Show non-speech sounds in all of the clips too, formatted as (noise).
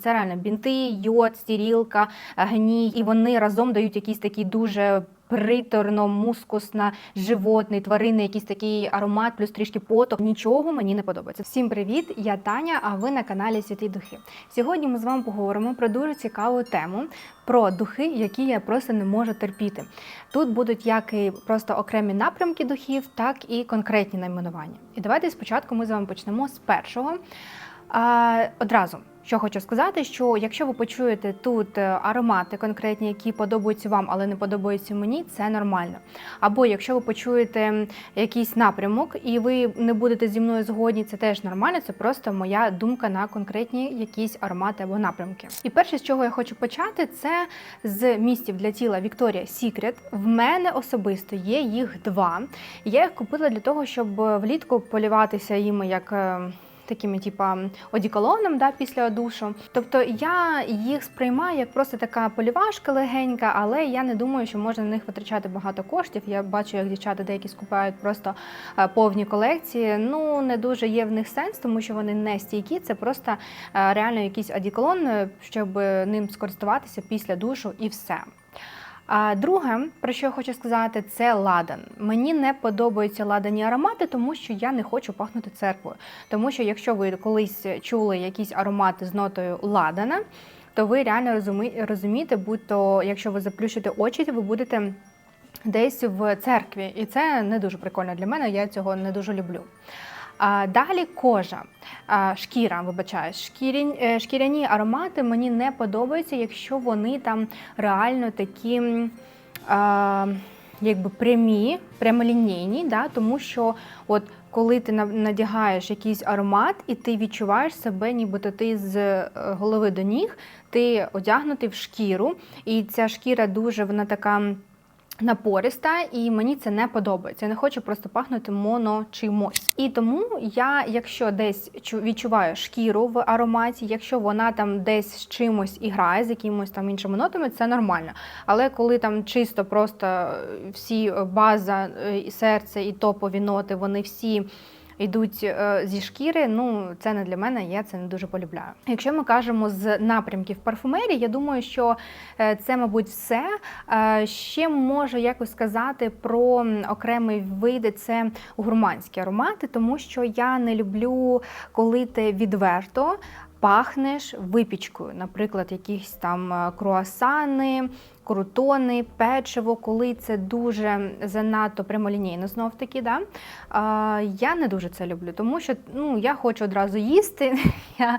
Це реально бінти, йод, стірілка, гній, і вони разом дають якийсь такий дуже приторно, мускусно, животний, тваринний, якийсь такий аромат, плюс трішки поту. Нічого мені не подобається. Всім привіт! Я Таня, а ви на каналі Святі Духи. Сьогодні ми з вами поговоримо про дуже цікаву тему. Про духи, які я просто не можу терпіти. Тут будуть як і просто окремі напрямки духів, так і конкретні найменування. І давайте спочатку ми з вами почнемо з першого. А, одразу, що хочу сказати, що якщо ви почуєте тут е, аромати конкретні, які подобаються вам, але не подобаються мені, це нормально. Або якщо ви почуєте якийсь напрямок і ви не будете зі мною згодні, це теж нормально. Це просто моя думка на конкретні якісь аромати або напрямки. І перше, з чого я хочу почати, це з містів для тіла Victoria's Secret. В мене особисто є їх два. Я їх купила для того, щоб влітку поліватися їми як. Такими, типа одіколоном да, після душу. Тобто я їх сприймаю як просто така полівашка легенька, але я не думаю, що можна на них витрачати багато коштів. Я бачу, як дівчата деякі скупають просто е, повні колекції. Ну не дуже є в них сенс, тому що вони не стійкі. Це просто е, реально якийсь одіколон, е, щоб ним скористуватися після душу і все. А друге, про що я хочу сказати, це ладан. Мені не подобаються ладані аромати, тому що я не хочу пахнути церквою. Тому що якщо ви колись чули якісь аромати з нотою ладана, то ви реально розумі- розумієте, будь-то якщо ви заплющите очі, ви будете десь в церкві, і це не дуже прикольно для мене. Я цього не дуже люблю. А далі кожа, шкіра, вибачаюсь, шкіряні, е, шкіряні аромати мені не подобаються, якщо вони там реально такі а, якби прямі, прямолінійні, да? тому що от коли ти надягаєш якийсь аромат і ти відчуваєш себе, нібито ти з е, голови до ніг, ти одягнутий в шкіру, і ця шкіра дуже вона така. Напориста, і мені це не подобається. Я не хочу просто пахнути моно чимось. І тому я, якщо десь відчуваю шкіру в ароматі, якщо вона там десь з чимось і грає, з якимось там іншими нотами, це нормально. Але коли там чисто просто всі база, е, серце і топові ноти, вони всі йдуть е, зі шкіри, ну це не для мене, я це не дуже полюбляю. Якщо ми кажемо з напрямків парфумерії, я думаю, що е, це, мабуть, все. Е, Ще можу якось сказати про окремий види це гурманські аромати, тому що я не люблю, коли ти відверто. Пахнеш випічкою, наприклад, якісь там е, круасани, крутони, печиво, коли це дуже занадто прямолінійно знов таки. Да? А, я не дуже це люблю, тому що ну, я хочу одразу їсти. (laughs) Я,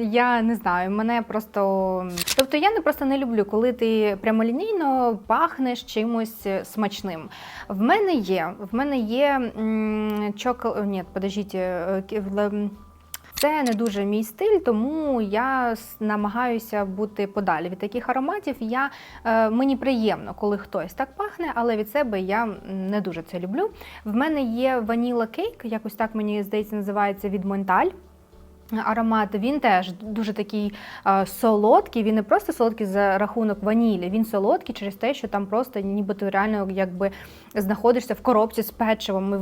я не знаю, мене просто. Тобто я не просто не люблю, коли ти прямолінійно пахнеш чимось смачним. В мене є, в мене є чокол... Ні, подождіть, е, це не дуже мій стиль, тому я намагаюся бути подалі від таких ароматів. Я, е, мені приємно, коли хтось так пахне, але від себе я не дуже це люблю. В мене є ваніла кейк, якось так мені здається, називається від Монталь. Аромат він теж дуже такий е, солодкий. Він не просто солодкий за рахунок ванілі, він солодкий через те, що там просто ніби ти реально якби знаходишся в коробці з печивом. І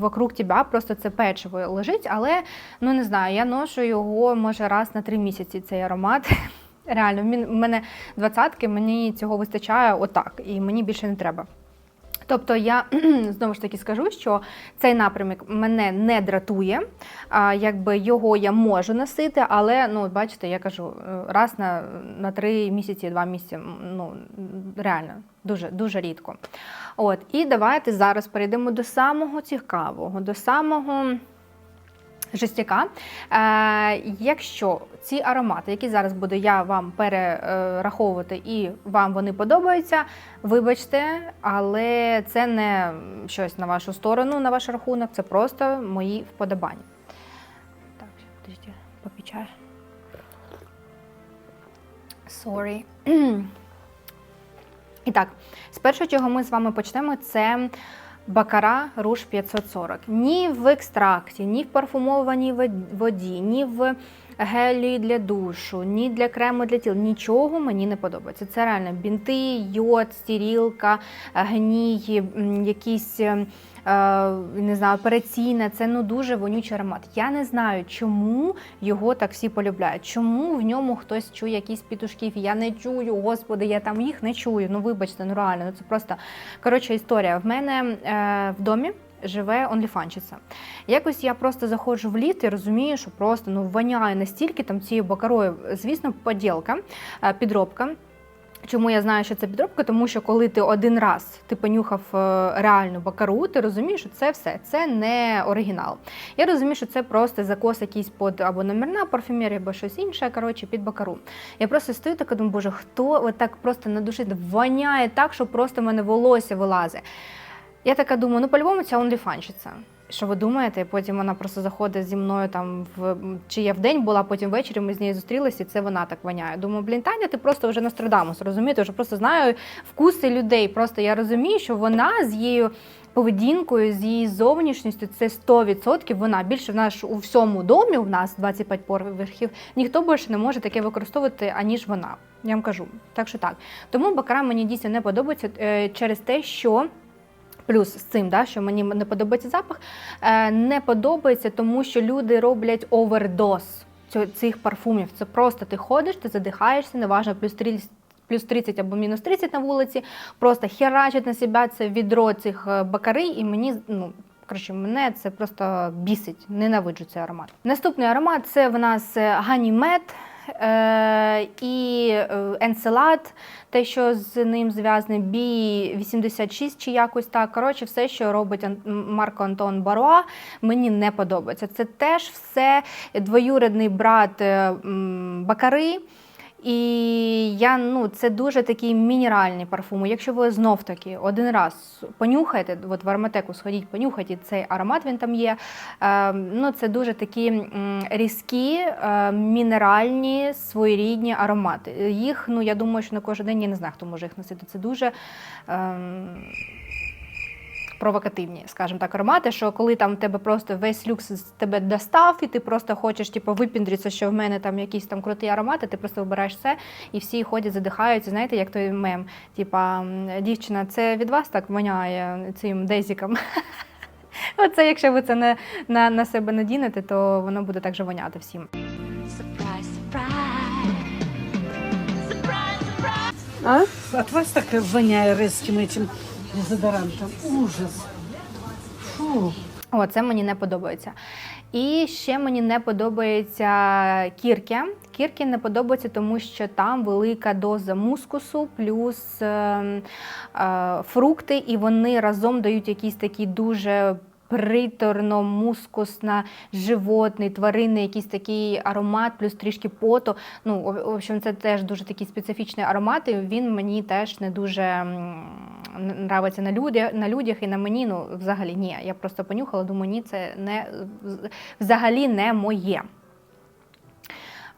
вокруг тебе просто це печиво лежить. Але ну не знаю, я ношу його може раз на три місяці. Цей аромат. (laughs) Реально, в мене двадцятки, мені цього вистачає отак, і мені більше не треба. Тобто я (clears throat) знову ж таки скажу, що цей напрямок мене не дратує, якби його я можу носити, але ну бачите, я кажу е, раз на, на три місяці, два місяці, ну реально дуже дуже рідко. От і давайте зараз перейдемо до самого цікавого, до самого. Жестяка. Е, якщо ці аромати, які зараз буду я вам перераховувати, і вам вони подобаються, вибачте, але це не щось на вашу сторону, на ваш рахунок, це просто мої вподобання. Так, подожди, попічаю. Sorry. (clears throat) І так, з першого, чого ми з вами почнемо, це Бакара Руш 540. Ні в екстракті, ні в парфумованій воді, ні в гелі для душу, ні для крему для тіла. Нічого мені не подобається. Це реально бінти, йод, стірілка, гній, якісь. е, е, Не знаю, операційне, це ну дуже вонючий аромат. Я не знаю, чому його так всі полюбляють. Чому в ньому хтось чує якісь пітушків. Я не чую, господи, я там їх не чую. Ну вибачте, ну реально, ну це просто коротше історія. В мене е, в домі живе онліфанчиця. Якось я просто заходжу в літ і розумію, що просто ну воняє настільки там цією бакарою. Звісно, поділка, е, підробка. Чому я знаю, що це підробка? Тому що коли ти один раз ти понюхав е, реальну бакару, ти розумієш, що це все, це не оригінал. Я розумію, що це просто закос якийсь під або номерна парфюмерія, або щось інше, коротше, під бакару. Я просто стою така, думаю, боже, хто отак просто на душі воняє так, що просто в мене волосся вилазить. Я така думаю, ну по-любому ця онліфанщиця. Що ви думаєте? Потім вона просто заходить зі мною там в чи я в день була, потім ввечері ми з нею зустрілися, і це вона так воняє. Думаю, блін, Таня, ти просто вже Нострадамус, розумієте? Вже просто знаю вкуси людей. Просто я розумію, що вона з її поведінкою, з її зовнішністю, це 100% вона. Більше в нас у всьому домі, у нас 25 поверхів, ніхто більше не може таке використовувати, аніж вона. Я вам кажу. Так що так. Тому бакара мені дійсно не подобається е, через те, що. Плюс з цим, да, що мені не подобається запах, е, не подобається, тому що люди роблять овердоз цих парфумів. Це просто ти ходиш, ти задихаєшся, неважно, плюс 30, плюс 30 або мінус 30 на вулиці, просто херачить на себе це відро цих е, бакарей, і мені ну. Коротше, мене це просто бісить, ненавиджу цей аромат. Наступний аромат це в нас ганімед е, і е, енцелад, те, що з ним зв'язане, бі 86 чи якось так. Коротше, все, що робить Марко Антон Баруа, мені не подобається. Це теж все двоюрідний брат е, Бакари. І я ну це дуже такі мінеральні парфуми. Якщо ви знов таки один раз понюхаєте, от в ароматеку сходіть, понюхайте цей аромат, він там є. Е, ну це дуже такі різкі, е, мінеральні, своєрідні аромати. Їх, ну я думаю, що на кожен день я не знаю, хто може їх носити. Це дуже. ем, Провокативні, скажімо так, аромати, що коли там в тебе просто весь люкс з тебе достав, і ти просто хочеш типу, випіндритися, що в мене там якісь там круті аромати, ти просто вибираєш це, і всі ходять, задихаються. Знаєте, як той мем, типа дівчина, це від вас так воняє цим дезіком. (laughs) Оце, якщо ви це не, на, на себе надінете, то воно буде так же воняти всім. А? От вас так воняет резким этим дезодорантом. Ужас. Фу. О, це мені не подобається. І ще мені не подобається кірки. Кірки не подобаються, тому що там велика доза мускусу, плюс е, е, фрукти, і вони разом дають якийсь такий дуже. Приторно, мускусно, животний, тваринний, якийсь такий аромат, плюс трішки поту. Ну, в общем, це теж дуже такий специфічний аромат, і він мені теж не дуже нравиться на людях, на людях і на мені. Ну, взагалі ні. Я просто понюхала, думаю, ні, це не взагалі не моє.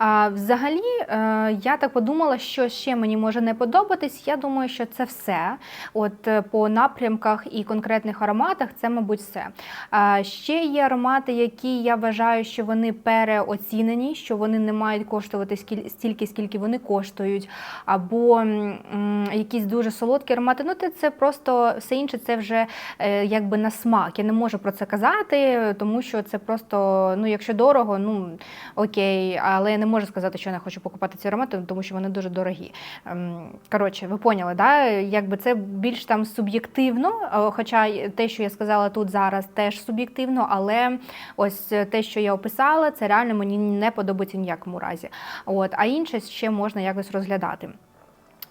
А, взагалі, е, я так подумала, що ще мені може не подобатись. Я думаю, що це все. От е, по напрямках і конкретних ароматах, це, мабуть, все. А, ще є аромати, які я вважаю, що вони переоцінені, що вони не мають коштувати стільки, скільки вони коштують, або м, якісь дуже солодкі аромати. Ну, це просто все інше, це вже е, якби на смак. Я не можу про це казати, тому що це просто, ну, якщо дорого, ну окей, але я не можу сказати, що я не хочу покупати ці аромати, тому що вони дуже дорогі. Ем, Коротше, ви поняли, да? якби це більш там суб'єктивно, е, хоча те, що я сказала тут зараз, теж суб'єктивно, але ось те, що я описала, це реально мені не подобається ніякому разі. От, а інше ще можна якось розглядати.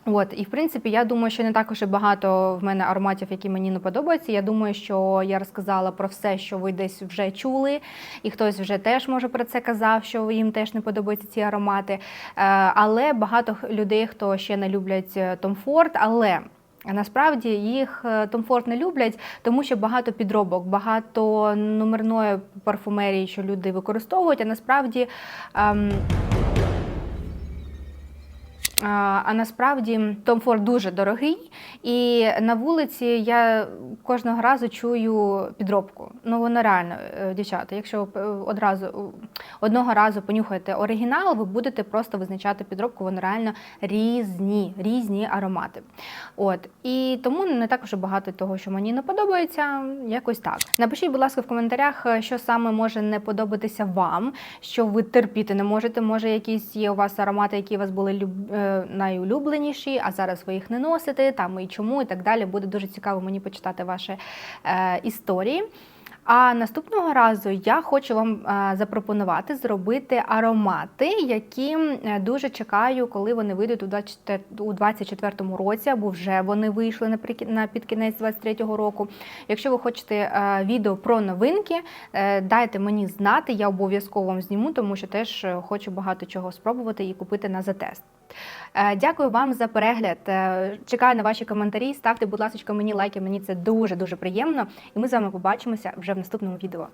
От, і в принципі, я думаю, що не також і багато в мене ароматів, які мені не подобаються. Я думаю, що я розказала про все, що ви десь вже чули, і хтось вже теж може про це казав, що їм теж не подобаються ці аромати. Е, Але багато людей, хто ще не люблять е, Ford, але. Насправді їх е, Ford не люблять, тому що багато підробок, багато номерної парфумерії, що люди використовують. А насправді ем, А, насправді Ford дуже дорогий, і на вулиці я кожного разу чую підробку. Ну воно реально, е, дівчата. Якщо е, одразу е, одного разу понюхаєте оригінал, ви будете просто визначати підробку. Воно реально різні, різні аромати. От і тому не так вже багато того, що мені не подобається. Якось так. Напишіть, будь ласка, в коментарях, що саме може не подобатися вам, що ви терпіти не можете. Може, якісь є у вас аромати, які у вас були люб... найулюбленіші, а зараз ви їх не носите, там і чому, і так далі. Буде дуже цікаво мені почитати ваші е, історії. А наступного разу я хочу вам е, запропонувати зробити аромати, які е, дуже чекаю, коли вони вийдуть у 24 у 24-му році, або вже вони вийшли на під кінець 23-го року. Якщо ви хочете е, відео про новинки, дайте мені знати, я обов'язково вам зніму, тому що теж хочу багато чого спробувати і купити на затест. Е, Дякую вам за перегляд. Е, Чекаю на ваші коментарі. Ставте, будь ласка, мені лайки. Мені це дуже дуже приємно. І ми з вами побачимося вже в наступному відео.